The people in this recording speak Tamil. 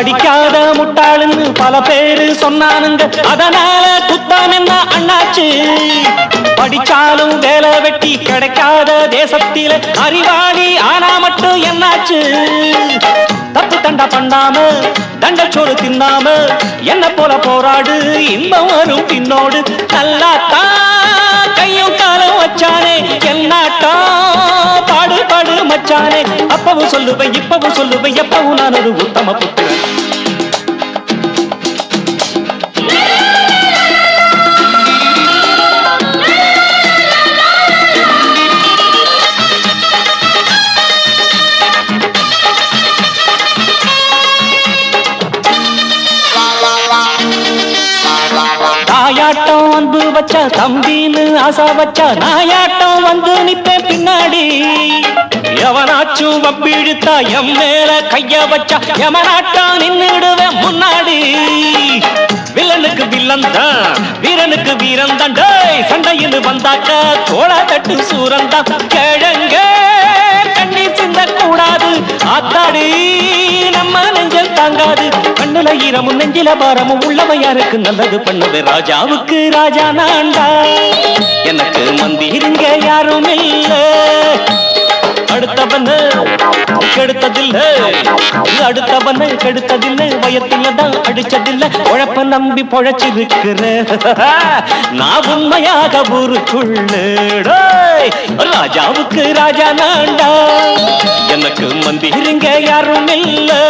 படிக்காத முட்டாளுன்னு பல பேரு சொன்னானுங்க. அதனால குத்தம் என்ன அண்ணாச்சு? படிச்சாலும் வேலை வெட்டி கிடைக்காத தேசத்தில அறிவாளி ஆனா மட்டும் என்னாச்சு? தப்பு தண்டா பண்ணாம தண்டச்சோறு தின்னாம என்ன போல போராடு இன்பம் வரும் பின்னோடு. நல்லாத்தா கையும் காலம் வச்சானே என்னாட்டா பாடு பாடு மச்சானே. சொல்லுவேன் இப்பவும் சொல்லுவேன் எப்பவும் நான் ஒரு உத்தம புத்திரன். தாயாட்டம் வந்து வச்சா தம்பின்னு ஆசா வச்சா நாயாட்டம் வந்து நிப்பேன் பின்னாடி எவனாச்சும் வப்பிழுத்தா எம் மேல கைய வச்சா எமனாட்டா நின்னுடுவேன் முன்னாடி. வில்லனுக்கு வில்லன் தான் வீரனுக்கு வீரன் தான். டேய் சண்டையில் வந்தாக்க தோள தட்டு சூரன் தான். கிழங்க கண்ணி சிந்த கூடாது ஆத்தாடி நம்ம நெஞ்சல் தாங்காது. கண்ணுல ஈரமும் நெஞ்சில பாரமும் உள்ளவன் யாருக்கு நல்லது பண்ணுது? ராஜாவுக்கு ராஜா நான்டா அடுத்தவனை கெடுத்ததில்லை வயத்துல தான் அடிச்சதில்ல. உழப்ப நம்பி பொழைச்சிருக்கிற நான் உண்மையாக ஊருக்குள்ள டேய், ராஜாவுக்கு ராஜா நாண்டா எனக்கு மந்திருங்க யாரும் இல்லை.